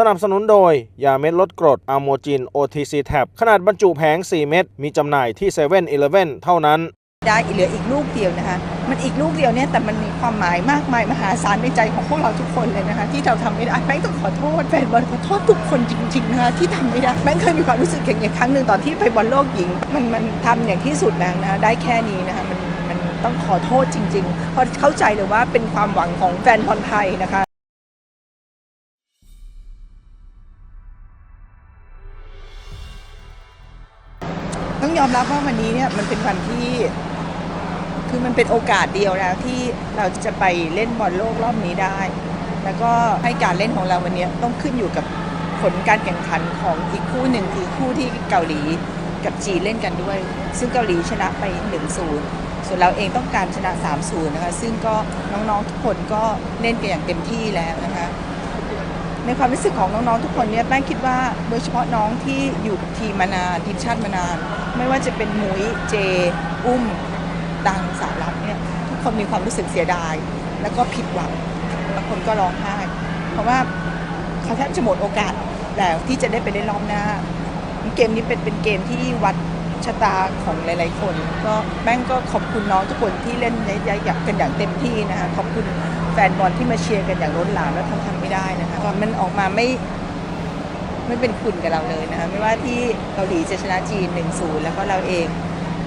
สนับสนุนโดย ยาเม็ดลดกรดอะโมจิน OTC Tab ขนาดบรรจุแผง 4 เม็ด มีจำหน่ายที่7 e เ e ่ e อเท่านั้น ได้เหลืออีกลูกเดียวนะคะ มันอีกลูกเดียวเนี่ยแต่มันมีความหมายมากมายมหาศาลในใจของพวกเราทุกคนเลยนะคะ ที่เราทำไม่ได้แบงค์ต้องขอโทษแฟนบอลขอโทษทุกคนจริงๆนะคะที่ทำไม่ได้แบงค์เคยมีความรู้สึกอย่างอย่างครั้งหนึ่งตอนที่ไปบอลโลกหญิง มันมันทำอย่างที่สุดแล้วนะคะได้แค่นี้นะคะมันมันต้องขอโทษจริงๆเพราะเข้าใจเลยว่าเป็นความหวังของแฟนบอลไทยนะคะ ต้องยอมรับว่าวันนี้เนี่ยมันเป็นวันที่ คือมันเป็นโอกาสเดียวแล้วที่เราจะไปเล่นบอลโลกรอบนี้ได้ แล้วก็ให้การเล่นของเราวันนี้ต้องขึ้นอยู่กับผลการแข่งขันของอีกคู่หนึ่งคือคู่ที่เกาหลีกับจีนเล่นกันด้วย ซึ่งเกาหลีชนะไป 1-0 ส่วนเราเองต้องการชนะ 3-0 นะคะ ซึ่งก็น้องๆทุกคนก็เล่นกันอย่างเต็มที่แล้วนะคะ ในความรู้สึกของน้องๆทุกคนเนี่ยแป้งคิดว่าโดยเฉพาะน้องที่อยู่กับทีมมานานทีมชาติมานาน ไม่ว่าจะเป็นมุ้ยเจ อุ้ม ดังสารัตเนี่ยทุกคนมีความรู้สึกเสียดาย แล้วก็ผิดหวังบางคนก็ร้องไห้เพราะว่าเขาแทบจะหมดโอกาสแล้วที่จะได้ไปเล่นรอบหน้า เกมนี้เป็นเป็นเกมที่วัดชะตาของหลาย ๆ คน ก็แป้งก็ขอบคุณน้องทุกคนที่เล่นอยากกันอย่างเต็มที่นะคะขอบคุณ แฟนบอลที่มาเชียร์กันอย่างล้นหลามและทำทำไม่ได้นะคะก็มันออกมาไม่ไม่เป็นคุณกับเราเลยนะคะไม่ว่าที่เกาหลีจะชนะจีน 1-0 แล้วก็เราเอง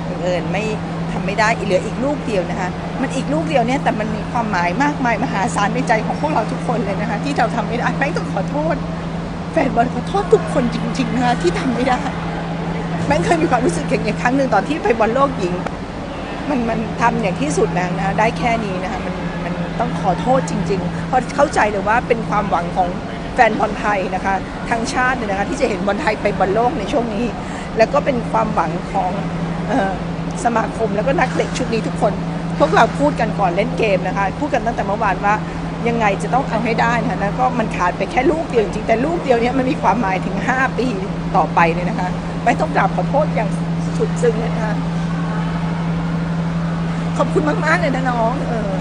บังเอิญไม่ทำไม่ได้เหลืออีกลูกเดียวนะคะมันอีกลูกเดียวเนี่ยแต่มันมีความหมายมากมายมหาศาลในใจของพวกเราทุกคนเลยนะคะที่เราทำไม่ได้แป้งต้องขอโทษ แฟนบอลขอโทษทุกคนจริงๆนะคะที่ทำไม่ได้แป้งเคยมีความรู้สึกอย่างอย่างครั้งหนึ่งตอนที่ไปบอลโลกหญิง มันมันทำอย่างที่สุดแล้วนะได้แค่นี้นะคะมัน ต้องขอโทษจริง ๆ เพราะเข้าใจเลยว่าเป็นความหวังของแฟนบอลไทยนะคะทั้งชาติเลยนะคะที่จะเห็นบอลไทยไปบอลโลกในช่วงนี้ แล้วก็เป็นความหวังของออสมาคมแล้วก็นักเตะชุดนี้ทุกคน พวกเราพูดกันก่อนเล่นเกมนะคะ พูดกันตั้งแต่เมื่อวานว่ายังไงจะต้องเอาให้ได้นะแล้วก็มันขาดไปแค่ลูกเดียวจริงแต่ลูกเดียวนี้มันมีความหมายถึง 5 ปีต่อไปเลยนะคะ ไม่ต้องกราบขอโทษอย่างสุดซึ้งเลยนะคะขอบคุณมากๆเลยนะน้องเออ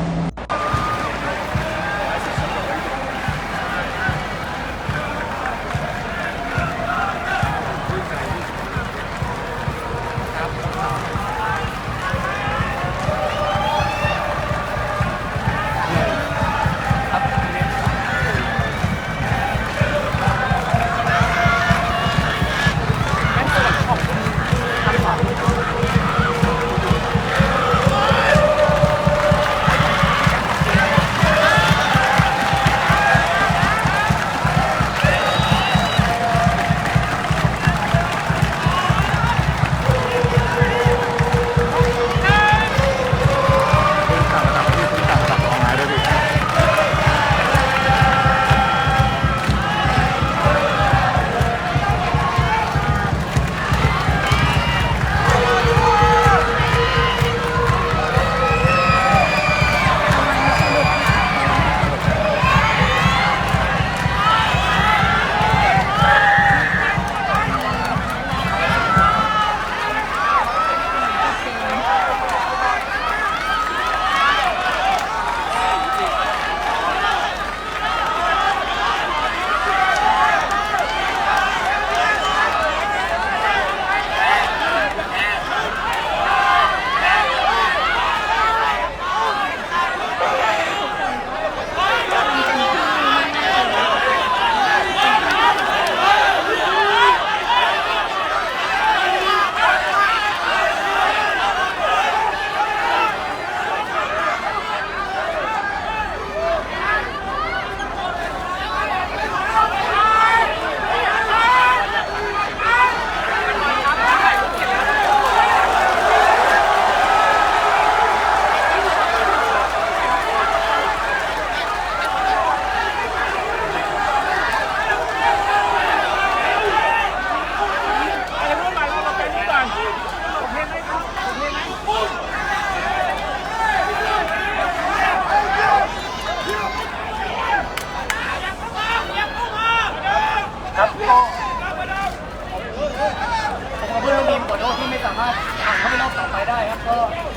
ไปรอบต่อไปได้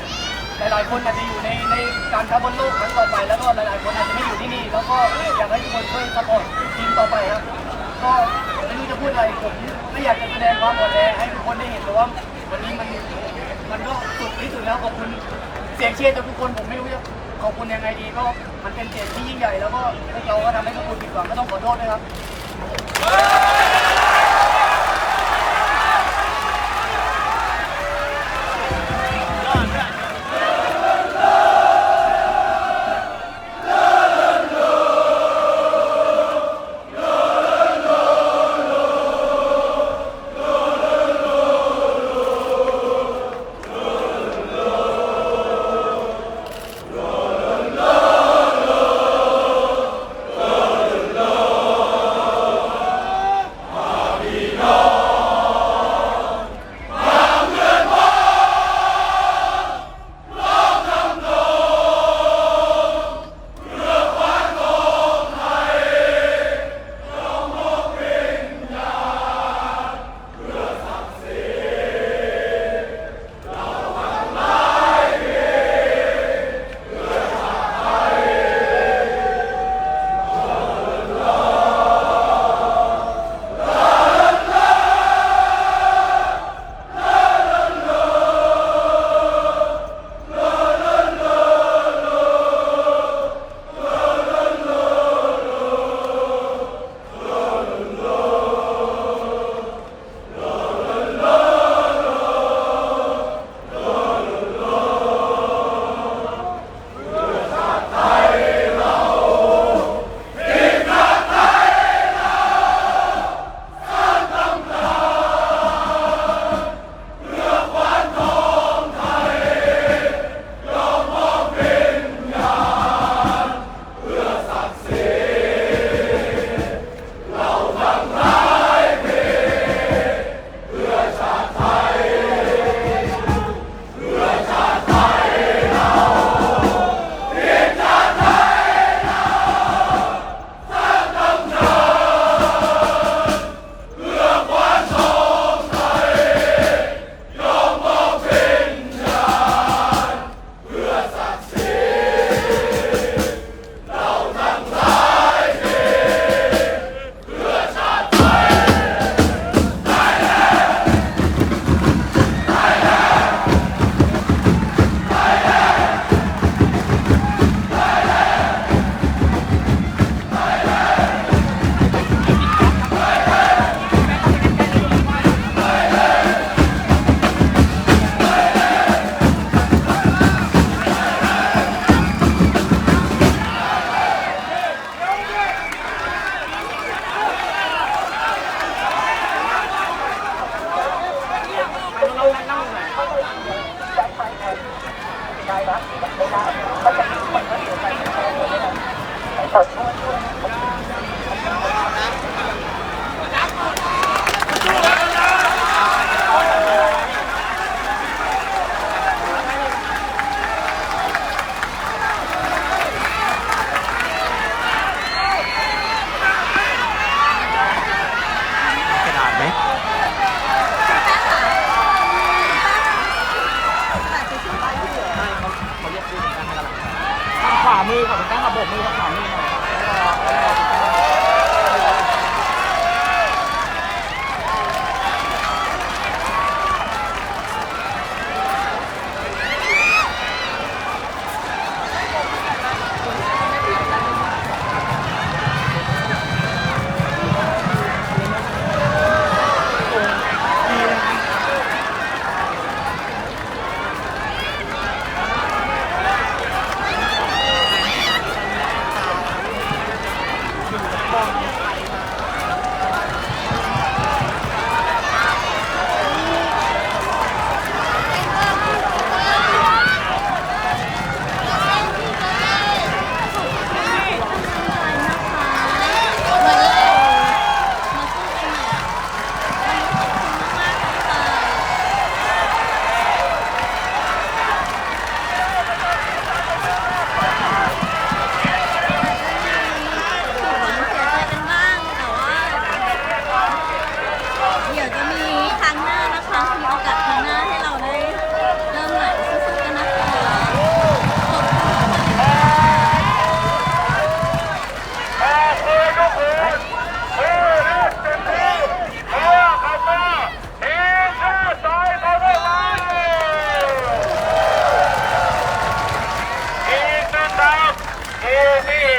ครับก็หลายๆคนอาจจะอยู่ในในการคัดบอลโลกครั้งต่อไป แล้วก็หลายๆคนอาจจะไม่อยู่ที่นี่ แล้วก็อยากให้ทุกคนช่วยซัพพอร์ตทีมต่อไปครับก็ไม่รู้จะพูดอะไรผมไม่อยากจะแสดงความอ่อนแอให้ทุกคนได้เห็นแต่ว่าวันนี้มันมันก็สุดที่สุดแล้วขอบคุณเสียงเชียร์จากทุกคนผมไม่รู้จะขอบคุณยังไงดีก็มันเป็นเกียรติที่ยิ่งใหญ่ แล้วก็เราก็ทำให้ทุกคนผิดหวังก็ต้องขอโทษนะครับ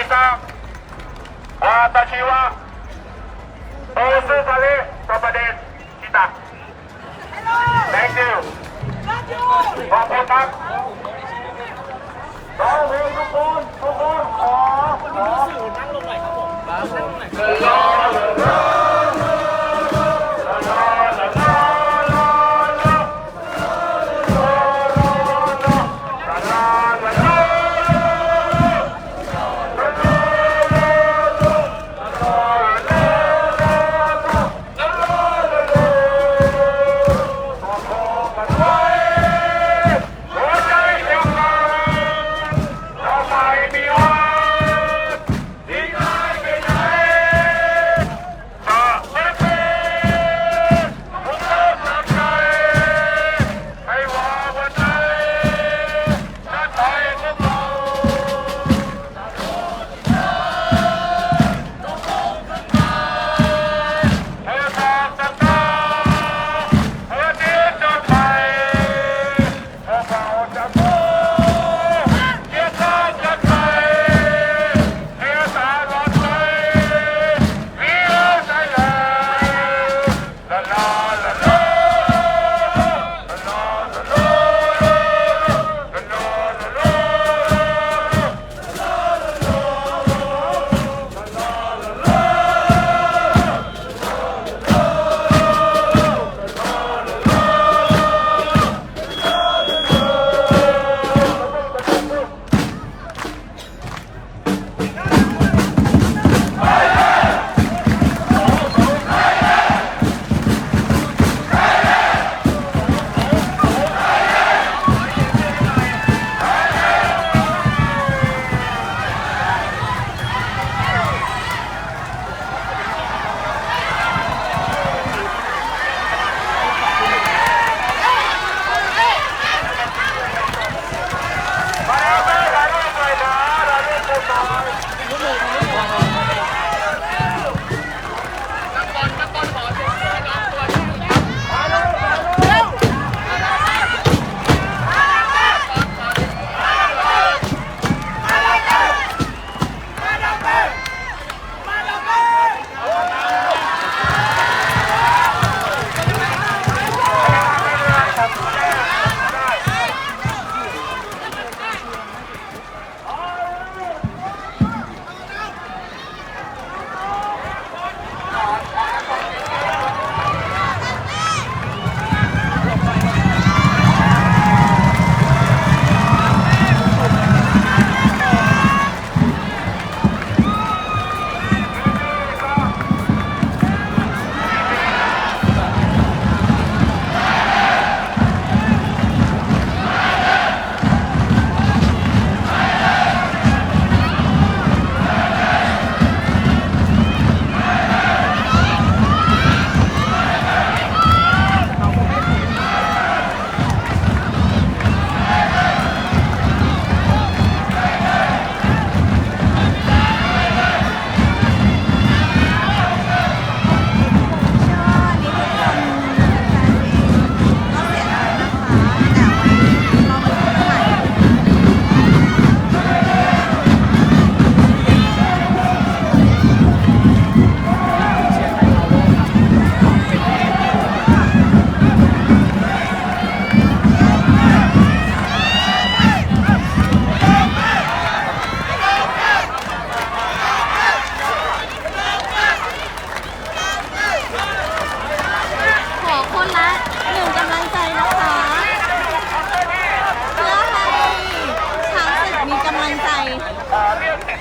kita Watashi wa Osu kare tobade kita Thank you ขอบคุณครับร้องเพลทุกคนทุกคนขอขอ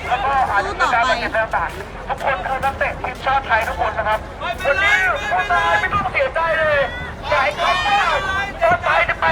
แล้วก็อาจจะมีการบาดเจ็บต่างๆทุกคนคือนักเตะทีมชาติไทยทุกคนนะครับวันนี้คนไทยไม่ต้องเสียใจเลยใหญ่ครับว่าชาติไทยจะไป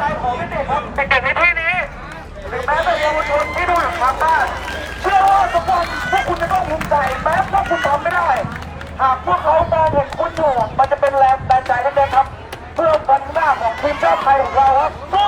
ใจของเด็กๆครับเด็กๆในที่นี้ถึงแม้แต่เยาวชนที่ดูอยู่ทางบ้านเชื่อว่าทุกคนพวกคุณจะต้องภูมิใจแม้พวกคุณทำไม่ได้ หากพวกเขามองเห็นคุณอยู่มันจะเป็นแรงบันดาลใจเล็กๆครับ เพื่อวันข้างหน้าของทีมชาติไทยของเราครับสู้